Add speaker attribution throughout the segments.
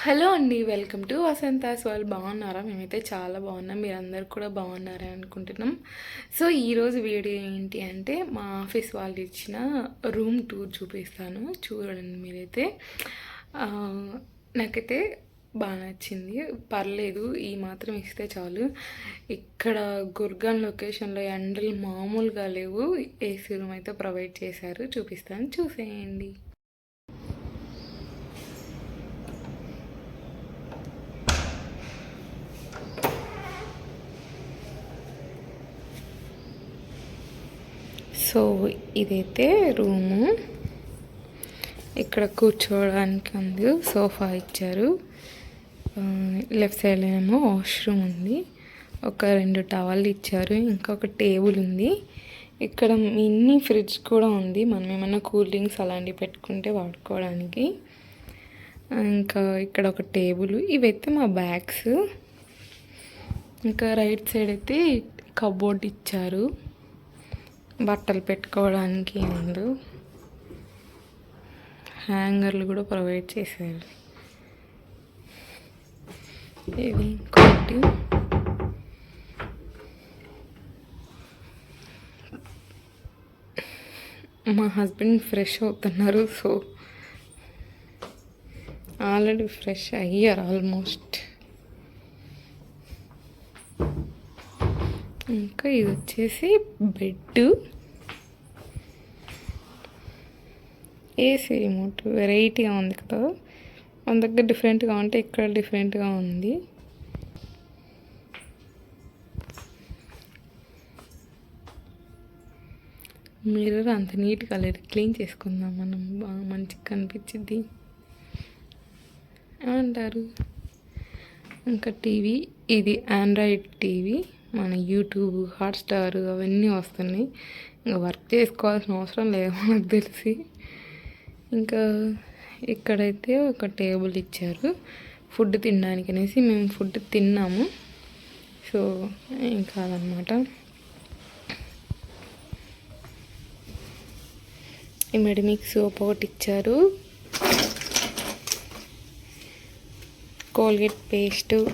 Speaker 1: Hello అండి welcome to Vasantha's వాళ్ళు బాగున్నారా? మేమైతే చాలా బాగున్నాం. మీరందరూ కూడా బాగున్నారా అనుకుంటున్నాం. సో ఈరోజు వీడియో ఏంటి అంటే మా ఆఫీస్ వాళ్ళు ఇచ్చిన రూమ్ టూర్ చూపిస్తాను. చూడండి మీరైతే. నాకైతే బాగా నచ్చింది. పర్లేదు ఈ మాత్రం ఇస్తే చాలు. ఇక్కడ గుర్గాన్ లొకేషన్లో ఎండలు మామూలుగా లేవు. ఏసీ రూమ్ అయితే ప్రొవైడ్ చేశారు. చూపిస్తాను. చూసేయండి. సో ఇదైతే రూము. ఇక్కడ కూర్చోవడానికి ఉంది సోఫా ఇచ్చారు. లెఫ్ట్ సైడ్ ఏమో వాష్రూమ్ ఉంది. ఒక రెండు టవల్ ఇచ్చారు ఇంకా ఒక టేబుల్ ఉంది. ఇక్కడ మినీ ఫ్రిడ్జ్ కూడా ఉంది మనం ఏమైనా కూల్ డ్రింక్స్ అలాంటివి పెట్టుకుంటే వాడుకోవడానికి. ఇంకా ఇక్కడ ఒక టేబుల్ ఇవైతే మా బ్యాగ్స్. ఇంకా రైట్ సైడ్ అయితే కబోర్డ్ ఇచ్చారు. బట్టలు పెట్టుకోవడానికి ముందు హ్యాంగర్లు కూడా ప్రొవైడ్ చేశారు. ఇది ఇంకోటి మా హస్బెండ్ ఫ్రెష్ అవుతున్నారు సో ఆల్రెడీ ఫ్రెష్ అయ్యారు ఆల్మోస్ట్. ఇంకా ఇది వచ్చేసి బెడ్ ఏసీ రిమోట్ వెరైటీగా ఉంది కదా. మన దగ్గర డిఫరెంట్గా ఉంటే ఇక్కడ డిఫరెంట్గా ఉంది. మిర్రర్ అంత నీట్గా లేదు. క్లీన్ చేసుకుందాం మనం. బాగా మంచిగా కనిపించింది. ఏమంటారు? ఇంకా టీవీ ఇది ఆండ్రాయిడ్ టీవీ. మన యూట్యూబ్ హాట్స్టార్ అవన్నీ వస్తున్నాయి. ఇంకా వర్క్ చేసుకోవాల్సిన అవసరం లేదు మనకు తెలిసి. ఇంకా ఇక్కడైతే ఒక టేబుల్ ఇచ్చారు. ఫుడ్ తినడానికి అనేసి మేము ఫుడ్ తిన్నాము. సో ఇంకా అదనమాట ఈ మెడిమిక్ సోప్ ఒకటి ఇచ్చారు. Colgate paste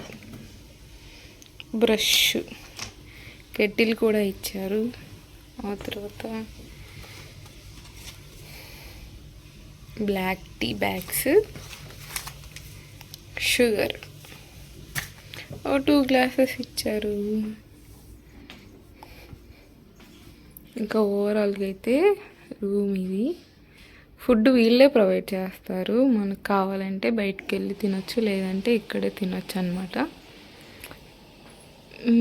Speaker 1: brush. కెటిల్ కూడా ఇచ్చారు. ఆ తర్వాత బ్లాక్ టీ బ్యాగ్స్. షుగర్. ఓ టూ గ్లాసెస్ ఇచ్చారు. ఇంకా ఓవరాల్గా అయితే రూమ్ ఇది. ఫుడ్ వీళ్ళే ప్రొవైడ్ చేస్తారు. మనకు కావాలంటే బయటికి వెళ్ళి తినొచ్చు లేదంటే ఇక్కడే తినొచ్చు అనమాట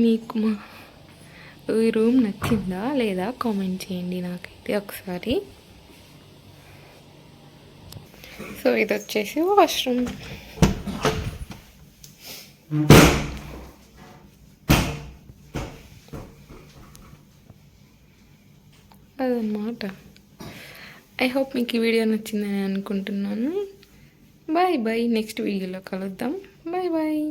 Speaker 1: మీకు మా ఈ రూమ్ నచ్చిందా లేదా కామెంట్ చేయండి నాకైతే ఒకసారి. సో ఇది వచ్చేసి వాష్రూమ్. అదన్నమాట. ఐ హోప్ మీకు ఈ వీడియో నచ్చిందని అనుకుంటున్నాను. బాయ్ బాయ్ నెక్స్ట్ వీడియోలో కలుద్దాం. Bye bye